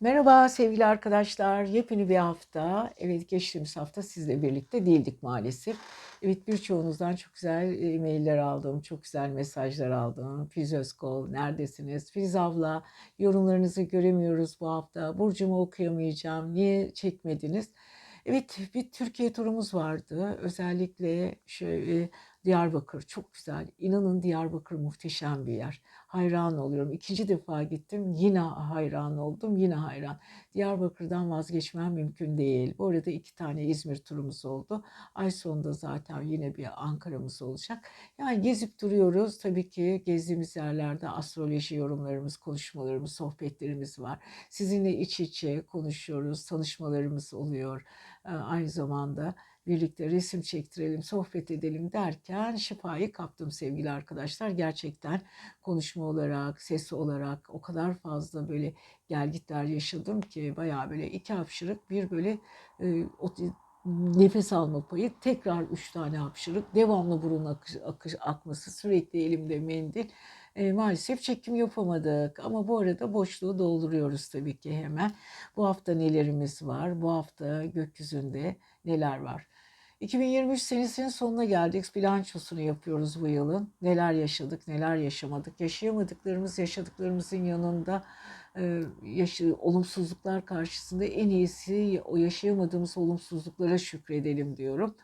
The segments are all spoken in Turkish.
Merhaba sevgili arkadaşlar. Yepyeni bir hafta. Evet geçtiğimiz hafta sizle birlikte değildik maalesef. Evet birçoğunuzdan çok güzel e-mailler aldım. Çok güzel mesajlar aldım. Filiz Özkol neredesiniz? Filiz abla yorumlarınızı göremiyoruz bu hafta. Burcumu okuyamayacağım. Niye çekmediniz? Evet bir Türkiye turumuz vardı. Özellikle şöyle Diyarbakır çok güzel. İnanın Diyarbakır muhteşem bir yer. Hayran oluyorum. İkinci defa gittim. Yine hayran oldum. Yine hayran. Diyarbakır'dan vazgeçmem mümkün değil. Bu arada iki tane İzmir turumuz oldu. Ay sonunda zaten yine bir Ankara'mız olacak. Yani gezip duruyoruz. Tabii ki gezdiğimiz yerlerde astroloji yorumlarımız, konuşmalarımız, sohbetlerimiz var. Sizinle iç içe konuşuyoruz. Tanışmalarımız oluyor. Ee, Aynı zamanda birlikte resim çektirelim, sohbet edelim derken şifayı kaptım sevgili arkadaşlar. Gerçekten konuşma olarak, ses olarak o kadar fazla böyle gelgitler yaşadım ki bayağı böyle iki hapşırık bir böyle e, o, nefes alma payı tekrar üç tane hapşırık devamlı burun akış, akış, akması sürekli elimde mendil. E, maalesef çekim yapamadık ama bu arada boşluğu dolduruyoruz tabii ki hemen. Bu hafta nelerimiz var? Bu hafta gökyüzünde neler var 2023 senesinin sonuna geldik. Bilançosunu yapıyoruz bu yılın. Neler yaşadık, neler yaşamadık. Yaşayamadıklarımız, yaşadıklarımızın yanında e, yaşı, olumsuzluklar karşısında en iyisi o yaşayamadığımız olumsuzluklara şükredelim diyorum.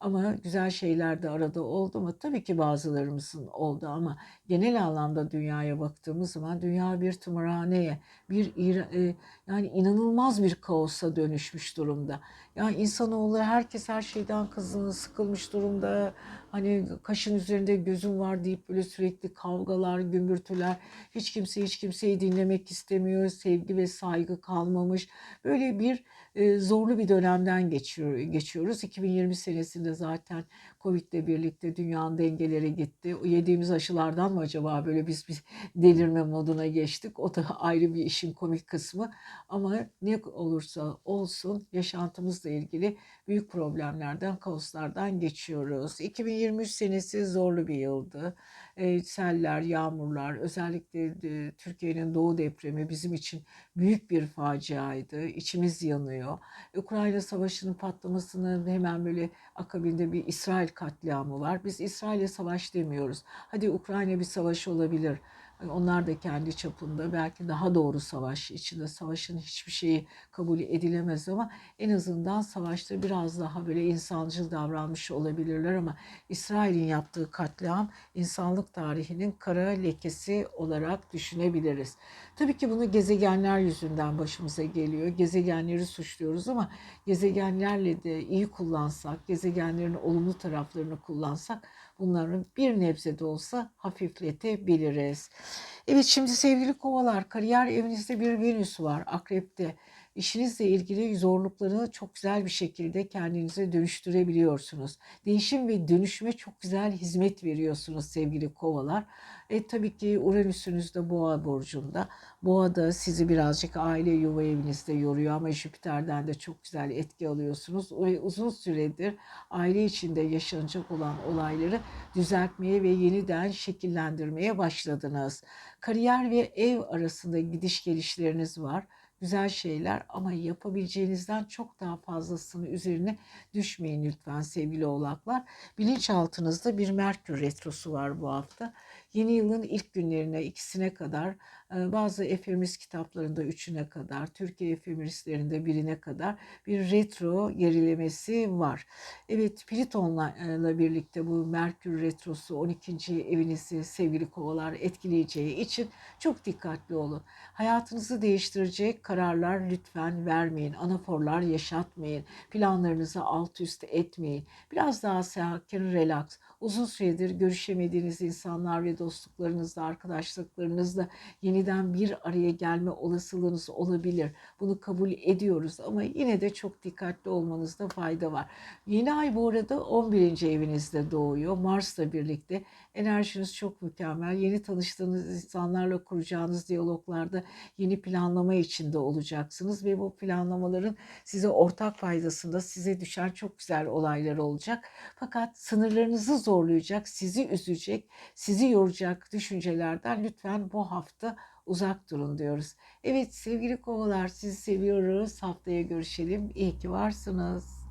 Ama güzel şeyler de arada oldu mu? Tabii ki bazılarımızın oldu ama genel anlamda dünyaya baktığımız zaman dünya bir tımarhaneye, bir e, yani inanılmaz bir kaosa dönüşmüş durumda. Yani insanoğlu herkes her şeyden kızını sıkılmış durumda. Hani kaşın üzerinde gözüm var deyip böyle sürekli kavgalar, gümbürtüler. Hiç kimse hiç kimseyi dinlemek istemiyor. Sevgi ve saygı kalmamış. Böyle bir e, zorlu bir dönemden geçiyor, geçiyoruz. 2020 senesinde zaten Covid ile birlikte dünyanın dengeleri gitti. Yediğimiz aşılardan acaba böyle biz bir delirme moduna geçtik? O da ayrı bir işin komik kısmı. Ama ne olursa olsun yaşantımızla ilgili büyük problemlerden, kaoslardan geçiyoruz. 2023 senesi zorlu bir yıldı. E, seller, yağmurlar, özellikle Türkiye'nin doğu depremi bizim için büyük bir faciaydı. İçimiz yanıyor. Ukrayna Savaşı'nın patlamasının hemen böyle akabinde bir İsrail katliamı var. Biz İsrail'e savaş demiyoruz. Hadi Ukrayna bir savaş olabilir. Onlar da kendi çapında belki daha doğru savaş içinde savaşın hiçbir şeyi kabul edilemez ama en azından savaşta biraz daha böyle insancıl davranmış olabilirler ama İsrail'in yaptığı katliam insanlık tarihinin kara lekesi olarak düşünebiliriz. Tabii ki bunu gezegenler yüzünden başımıza geliyor. Gezegenleri suçluyoruz ama gezegenlerle de iyi kullansak, gezegenlerin olumlu taraflarını kullansak bunların bir nebze de olsa hafifletebiliriz. Evet şimdi sevgili kovalar kariyer evinizde bir Venüs var akrepte. İşinizle ilgili zorluklarını çok güzel bir şekilde kendinize dönüştürebiliyorsunuz. Değişim ve dönüşüme çok güzel hizmet veriyorsunuz sevgili kovalar. E tabii ki Uranüs'ünüz de boğa burcunda. Boğa da sizi birazcık aile yuva evinizde yoruyor ama Jüpiter'den de çok güzel etki alıyorsunuz. Uzun süredir aile içinde yaşanacak olan olayları düzeltmeye ve yeniden şekillendirmeye başladınız. Kariyer ve ev arasında gidiş gelişleriniz var güzel şeyler ama yapabileceğinizden çok daha fazlasını üzerine düşmeyin lütfen sevgili oğlaklar. Bilinçaltınızda bir Merkür retrosu var bu hafta. Yeni yılın ilk günlerine ikisine kadar bazı efemist kitaplarında üçüne kadar, Türkiye efemistlerinde birine kadar bir retro gerilemesi var. Evet Plüton'la e, birlikte bu Merkür retrosu 12. evinizi sevgili kovalar etkileyeceği için çok dikkatli olun. Hayatınızı değiştirecek kararlar lütfen vermeyin. Anaforlar yaşatmayın. Planlarınızı alt üst etmeyin. Biraz daha sakin, relax. Uzun süredir görüşemediğiniz insanlar ve dostluklarınızla, arkadaşlıklarınızla yeni yeniden bir araya gelme olasılığınız olabilir. Bunu kabul ediyoruz ama yine de çok dikkatli olmanızda fayda var. Yeni ay bu arada 11. evinizde doğuyor. Mars'la birlikte enerjiniz çok mükemmel. Yeni tanıştığınız insanlarla kuracağınız diyaloglarda yeni planlama içinde olacaksınız ve bu planlamaların size ortak faydasında size düşen çok güzel olaylar olacak. Fakat sınırlarınızı zorlayacak, sizi üzecek, sizi yoracak düşüncelerden lütfen bu hafta uzak durun diyoruz. Evet sevgili kovalar sizi seviyoruz. Haftaya görüşelim. İyi ki varsınız.